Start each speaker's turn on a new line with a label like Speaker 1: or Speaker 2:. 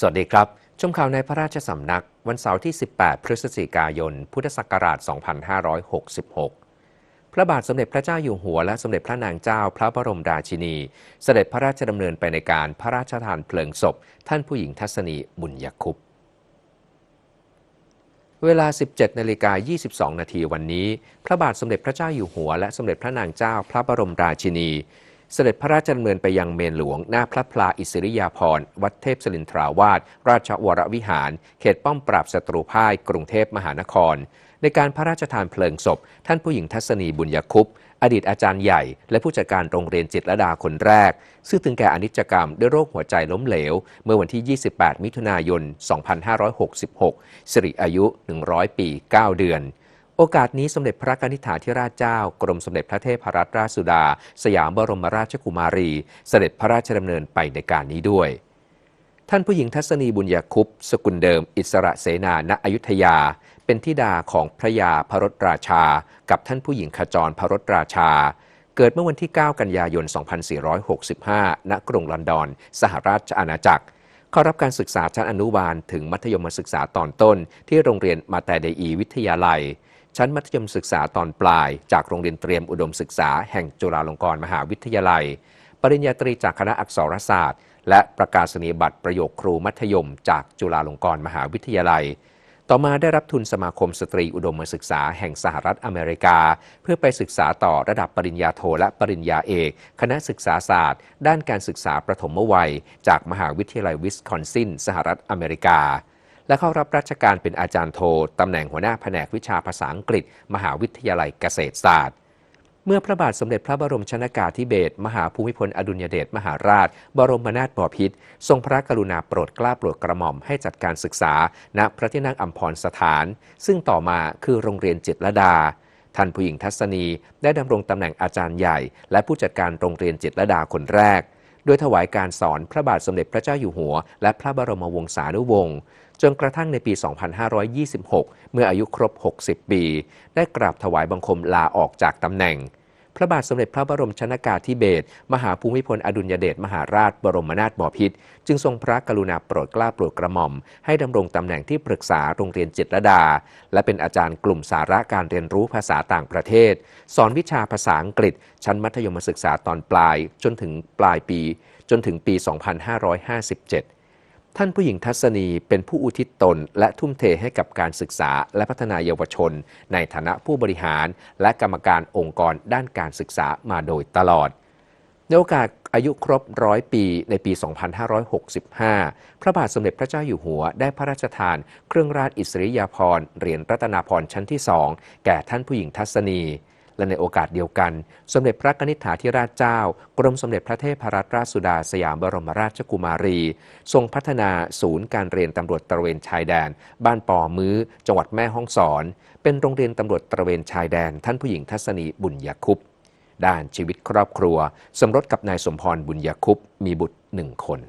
Speaker 1: สวัสดีครับ ชมข่าวในพระราชสำนัก วันเสาร์ที่ 18 พฤศจิกายน พุทธศักราช 2566 พระบาทสมเด็จพระเจ้าอยู่หัวและสมเด็จพระนางเจ้าพระบรมราชินี เสด็จพระราชดำเนินไปในการพระราชทานเพลิงศพ ท่านผู้หญิงทัศนีบุญยคุปเวลา 17 นาฬิกา 22 นาทีวันนี้ พระบาทสมเด็จพระเจ้าอยู่หัวและสมเด็จพระนางเจ้าพระบรมราชินี เสด็จพระราชดำเนินไปยังเมนหลวง หน้าพระพลาอิสริยาภรณ์วัดเทพสลินทราวาสราชวรวิหาร เขตป้อมปราบศัตรูพ่าย กรุงเทพมหานคร ในการพระราชทานเพลิงศพ ท่านผู้หญิงทัศนีบุญยคุปอดีตอาจารย์ใหญ่ และผู้จัดการโรงเรียนจิตรดาคนแรก ซึ่งถึงแก่อนิจกรรมด้วยโรคหัวใจล้มเหลว เมื่อวันที่ 28 มิถุนายน 2566 สิริอายุ 100 ปี 9 เดือน โอกาสนี้สมเด็จพระกนิษฐาธิราชเจ้า กรมสมเด็จพระเทพรัตนราชสุดา สยามบรมราชกุมารี เสด็จพระราชดำเนินไปในการนี้ด้วย ท่านผู้หญิงทัศนีบุญยคุปสกุลเดิม อิสระเสนาณอยุธยา เป็นธิดาของพระยาพระรถราชา กับท่านผู้หญิงขจรพระรถราชา เกิดเมื่อวันที่ 9 กันยายน 2465 ณ กรุงลอนดอน สหราชอาณาจักรเข้ารับการศึกษาชั้นอนุบาลถึงมัธยมศึกษาตอนต้น ที่โรงเรียนมาแต่เดอีวิทยาลัย ชั้นมัธยมศึกษาตอนปลาย จากโรงเรียนเตรียมอุดมศึกษาแห่งจุฬาลงกรณ์มหาวิทยาลัย ปริญญาตรีจากคณะอักษรศาสตร์ และประกาศนียบัตรประโยคครูมัธยม จากจุฬาลงกรณ์มหาวิทยาลัย ต่อมาได้รับทุนสมาคมสตรีอุดมศึกษาแห่งสหรัฐอเมริกา เพื่อไปศึกษาต่อระดับปริญญาโทและปริญญาเอก คณะศึกษาศาสตร์ ด้านการศึกษาประถมวัย จากมหาวิทยาลัยวิสคอนซินสหรัฐอเมริกา และเข้ารับราชการเป็นอาจารย์โทตำแหน่งหัวหน้าแผนกวิชาภาษาอังกฤษ มหาวิทยาลัยเกษตรศาสตร์ เมื่อพระบาทสมเด็จพระบรมชนากาธิเบศรมหาภูมิพลอดุลยเดชมหาราช บรมนาถบพิตรทรงพระกรุณาโปรดเกล้าโปรดกระหม่อมให้จัดการศึกษา ณพระที่นั่งอัมพรสถาน ซึ่งต่อมาคือโรงเรียนจิตรดาท่านผู้หญิงทัศนีได้ดำรงตำแหน่งอาจารย์ใหญ่ และผู้จัดการโรงเรียนจิตรดาคนแรก ด้วยถวายการสอนพระบาทสมเด็จพระเจ้าอยู่หัว และพระบรมวงศานุวงศ์จนกระทั่งในปี 2526 เมื่ออายุครบ 60 ปี ได้กราบถวายบังคมลาออกจากตำแหน่ง พระบาทสมเด็จพระบรมชนากาธิเบศรมหาภูมิพลอดุลยเดชมหาราชบรมนาถบพิตรจึงทรงพระกรุณาโปรดเกล้าโปรดกระหม่อม ให้ดำรงตำแหน่งที่ปรึกษาโรงเรียนจิตรดา และเป็นอาจารย์กลุ่มสาระการเรียนรู้ภาษาต่างประเทศ สอนวิชาภาษาอังกฤษ ชั้นมัธยมศึกษาตอนปลายจนถึงปลายปี จนถึงปี 2557 ท่านผู้หญิงทัศนีเป็นผู้อุทิศตน และทุ่มเทให้กับการศึกษาและพัฒนาเยาวชน ในฐานะผู้บริหาร และกรรมการองค์กรด้านการศึกษามาโดยตลอด ในโอกาสอายุครบร้อยปีในปี 2565 พระบาทสมเด็จพระเจ้าอยู่หัวได้พระราชทาน เครื่องราชอิสริยาภรณ์เหรียญรัตนาภรณ์ชั้นที่สองแก่ท่านผู้หญิงทัศนี และในโอกาสเดียวกัน สมเด็จพระนิษฐาธิราชเจ้า กรมสมเด็จพระเทพรัตนราชสุดาสยามบรมราชกุมารี ทรงพัฒนาศูนย์การเรียนตำรวจตระเวนชายแดน บ้านปอมื้อ จังหวัดแม่ฮ่องสอน เป็นโรงเรียนตำรวจตระเวนชายแดน ท่านผู้หญิงทัศนีบุญยคุปด้านชีวิตครอบครัว สมรสกับนายสมพรบุญยคุปมีบุตรหนึ่งคน